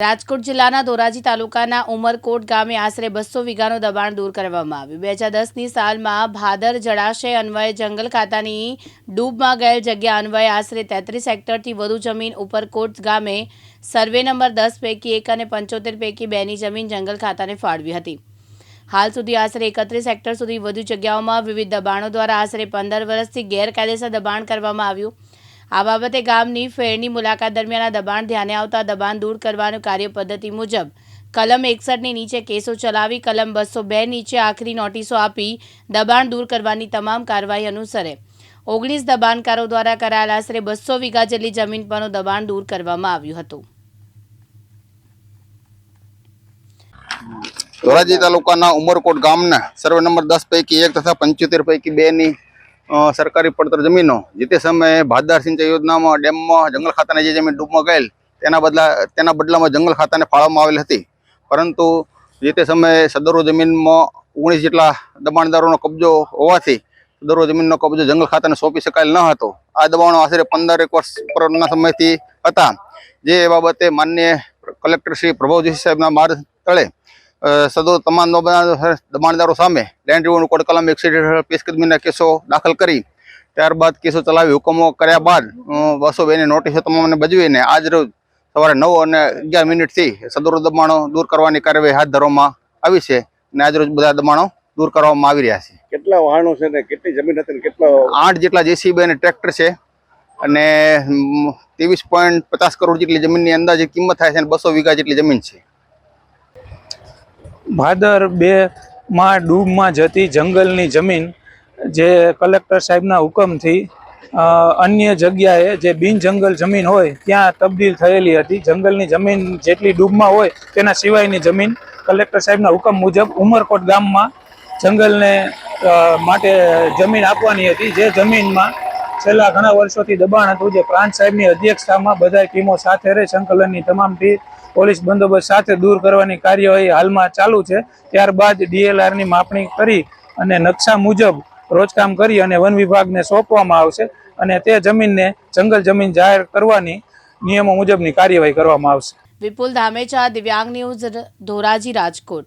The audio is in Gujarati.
રાજકોટ જિલ્લાના ધોરાજી તાલુકાના ઉમરકોટ ગામે આશરે બસો વીઘાનું દબાણ દૂર કરવામાં આવ્યું. બે હજાર દસની સાલમાં ભાદર, જળાશય, અન્વયે જંગલ ખાતાની ડૂબમાં ગયેલ જગ્યા અન્વયે આશરે તેત્રીસ હેક્ટરથી વધુ જમીન ઉપરકોટ ગામે સર્વે નંબર દસ પૈકી એક અને પંચોતેર પૈકી બેની જમીન જંગલ ખાતાને ફાળવી હતી. હાલ સુધી આશરે એકત્રીસ હેક્ટર સુધી વધુ જગ્યાઓમાં વિવિધ દબાણો દ્વારા આશરે પંદર વર્ષથી ગેરકાયદેસર દબાણ કરવામાં આવ્યું. આ બાબતે ગામની ફેરની મુલાકાત દરમિયાન દબાણ ધ્યાને આવતા દબાણ દૂર કરવાનું કાર્ય પદ્ધતિ મુજબ કલમ એકસઠની નીચે કેસો ચલાવી કલમ બસો બે નીચે આખરી નોટિસો આપી દબાણ દૂર કરવાની તમામ કાર્યવાહી અનુસરે. ઓગણીસ દબાણકારો દ્વારા કરાયેલા આશરે બસો વીઘા જેટલી જમીન પરનું દબાણ દૂર કરવામાં આવ્યું હતું. ધોરાજી તાલુકાના ઉમરકોટ ગામના સર્વે નંબર દસ પૈકી એક તથા પંચોતેર પૈકી બે ની અ, સરકારી પડતર જમીનો, જે તે સમયે ભાદર સિંચાઈ યોજનામાં ડેમમાં, જંગલ ખાતાની જે જમીન ડૂબમાં ગયેલ, તેના બદલા, તેના બદલામાં જંગલ ખાતાને ફાળવવામાં આવેલ હતી. પરંતુ જે તે સમયે સદરો જમીનમાં ઓગણીસ જેટલા દબાણદારોનો કબજો હોવાથી સદરો જમીનનો કબજો જંગલ ખાતાને સોંપી શકાયેલ ન હતો. આ દબાણો આશરે પંદર એક વર્ષ પરના સમયથી હતા. જે બાબતે માન્ય કલેક્ટર શ્રી પ્રભવ સાહેબના માર્ગ તળે સદો તમામ દબાણ- દબાણદારો સામે લેન્ડ રિવન્યુ કોડ કલમ એકસો પેશકદમીના કેસો દાખલ કરી. ત્યારબાદ કેસો ચલાવી હુકમો કર્યા બાદ બસો બેની નોટિસો તમામને બજવીને આજ રોજ સવારે નવ અને અગિયાર મિનિટથી સદરો દબાણો દૂર કરવાની કાર્યવાહી હાથ ધરવામાં આવી છે અને આજ રોજ બધા દબાણો દૂર કરવામાં આવી રહ્યા છે. કેટલા વાહનો છે ને કેટલી જમીન હતી કેટલા આઠ જેટલા જેસીબી અને ટ્રેક્ટર છે અને ત્રેવીસ પોઈન્ટ પચાસ કરોડ જેટલી જમીનની અંદાજે કિંમત થાય છે અને બસો વીઘા જેટલી જમીન છે. ભાદર બે માં ડૂબમાં જતી જંગલની જમીન જે કલેક્ટર સાહેબના હુકમથી અન્ય જગ્યાએ જે બિન જંગલ જમીન હોય, ત્યાં તબદીલ થયેલી હતી. જંગલની જમીન જેટલી ડૂબમાં હોય, તેના સિવાયની જમીન કલેક્ટર સાહેબના હુકમ મુજબ ઉમરકોટ ગામમાં જંગલને માટે જમીન આપવાની હતી. જે જમીનમાં છેલ્લા ઘણા વર્ષોથી દબાણ હતું. જે પ્રાંત સાહેબની અધ્યક્ષતામાં બધા ટીમો સાથે રહી, સંકલનની તમામ ટીમ પોલીસ બંદોબસ્ત સાથે દૂર કરવાની કાર્યવાહી હાલમાં ચાલુ છે. ત્યારબાદ ડીએલઆરની માપણી કરી અને નકશા મુજબ રોજકામ કરી અને વન વિભાગને સોંપવામાં આવશે અને તે જમીનને જંગલ જમીન જાહેર કરવાની નિયમો મુજબની કાર્યવાહી કરવામાં આવશે. વિપુલ ધામેચા, દિવ્યાંગ ન્યૂઝ, ધોરાજી રાજકોટ.